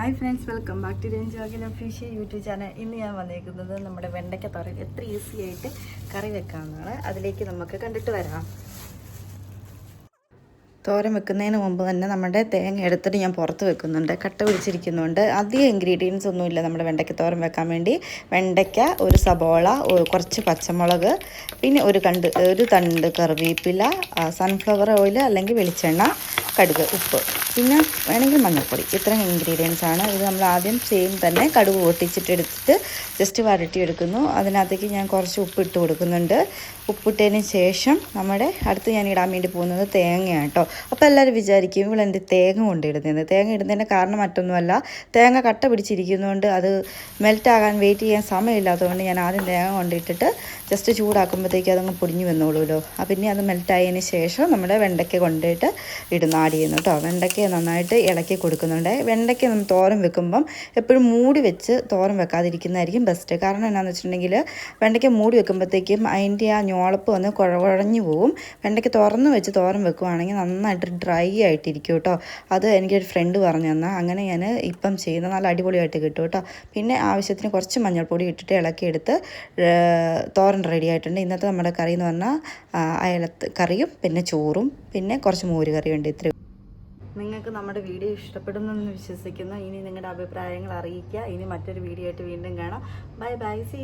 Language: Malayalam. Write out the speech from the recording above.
Hi friends welcome back to രഞ്ജോഗിൽ official YouTube channel ഇന്ന് ഞാൻ വന്നേക്കുന്നത് നമ്മുടെ വെണ്ടയ്ക്ക തോരൻ. എത്ര ഈസി ആയിട്ട് കറി വെക്കാമെന്നാണ് അതിലേക്ക് നമുക്ക് കണ്ടിട്ട് വരാം. തോരൻ വെക്കുന്നതിന് മുമ്പ് തന്നെ നമ്മുടെ തേങ്ങ എടുത്തിട്ട് ഞാൻ പുറത്ത് വെക്കുന്നുണ്ട്. കട്ട പിടിച്ചിരിക്കുന്നുണ്ട്. അധികം ഇൻഗ്രീഡിയൻസ് ഒന്നുമില്ല നമ്മുടെ വെണ്ടയ്ക്ക തോരൻ വെക്കാൻ വേണ്ടി. വെണ്ടയ്ക്ക ഒരു സബോള കുറച്ച് പച്ചമുളക് പിന്നെ ഒരു കണ്ട് ഒരു തണ്ട് കറിവേപ്പില സൺഫ്ലവർ ഓയിൽ അല്ലെങ്കിൽ വെളിച്ചെണ്ണ കടുക് ഉപ്പ്. പിന്നെ വേണമെങ്കിൽ മഞ്ഞൾപ്പൊടി. ഇത്രയും ഇൻഗ്രീഡിയൻസ് ആണ്. ഇത് നമ്മൾ ആദ്യം സെയിം തന്നെ കടുക് പൊട്ടിച്ചിട്ട് എടുത്തിട്ട് ജസ്റ്റ് വരട്ടിയെടുക്കുന്നു. അതിനകത്തേക്ക് ഞാൻ കുറച്ച് ഉപ്പ് ഇട്ട് കൊടുക്കുന്നുണ്ട്. ഉപ്പിട്ടതിന് ശേഷം നമ്മുടെ അടുത്ത് ഞാൻ ഇടാൻ വേണ്ടി പോകുന്നത് തേങ്ങയാണ് കേട്ടോ അപ്പോൾ എല്ലാവരും വിചാരിക്കും ഇവളെന്ത് തേങ്ങ കൊണ്ടിടുന്നത് തേങ്ങ ഇടുന്നതിന്റെ കാരണം മറ്റൊന്നുമല്ല. തേങ്ങ കട്ട പിടിച്ചിരിക്കുന്നതുകൊണ്ട് അത് മെൽറ്റാകാൻ വെയിറ്റ് ചെയ്യാൻ സമയമില്ലാത്തതുകൊണ്ട് ഞാൻ ആദ്യം തേങ്ങ കൊണ്ടിട്ടിട്ട് ജസ്റ്റ് ചൂടാക്കുമ്പോഴത്തേക്ക് അതങ്ങ് പൊടിഞ്ഞു വന്നോളൂല്ലോ പിന്നെ അത് മെൽറ്റായതിന് ശേഷം നമ്മുടെ വെണ്ടയ്ക്ക കൊണ്ടിട്ട് ഇടുന്നു. ആഡ് ചെയ്യുന്നു കേട്ടോ. വെണ്ടയ്ക്ക നന്നായിട്ട് ഇളക്കി കൊടുക്കുന്നുണ്ട്. വെണ്ടയ്ക്ക നമ്മൾ തോരൻ വെക്കുമ്പം എപ്പോഴും മൂടി വെച്ച് തോരം വെക്കാതിരിക്കുന്നതായിരിക്കും ബെസ്റ്റ് കാരണം എന്നാന്ന് വെച്ചിട്ടുണ്ടെങ്കിൽ വെണ്ടയ്ക്ക മൂടി വെക്കുമ്പോഴത്തേക്കും അതിന്റെ ആ ഞോളപ്പ് വന്ന് കുഴ കുഴഞ്ഞു പോവും. വെണ്ടയ്ക്ക തുറന്ന് വെച്ച് തോരം വെക്കുവാണെങ്കിൽ നന്നായിട്ട് ഡ്രൈ ആയിട്ടിരിക്കും കേട്ടോ. അത് എനിക്കൊരു ഫ്രണ്ട് പറഞ്ഞു തന്നാൽ അങ്ങനെ ഞാൻ ഇപ്പം ചെയ്യുന്ന നല്ല അടിപൊളിയായിട്ട് കിട്ടും കേട്ടോ. പിന്നെ ആവശ്യത്തിന് കുറച്ച് മഞ്ഞൾപ്പൊടി ഇട്ടിട്ട് ഇളക്കിയെടുത്ത് തോരൻ റെഡി ആയിട്ടുണ്ട്. ഇന്നത്തെ നമ്മുടെ കറി എന്ന് പറഞ്ഞാൽ അയലത്ത് കറിയും പിന്നെ ചോറും പിന്നെ കുറച്ച് മോര് കറിയും ഉണ്ട്. ഇത്രയും നിങ്ങൾക്ക് നമ്മുടെ വീഡിയോ ഇഷ്ടപ്പെടുന്നെന്ന് വിശ്വസിക്കുന്നു. ഇനി നിങ്ങളുടെ അഭിപ്രായങ്ങൾ അറിയിക്കുക. ഇനി മറ്റൊരു വീഡിയോ ആയിട്ട് വീണ്ടും കാണാം. Bye bye C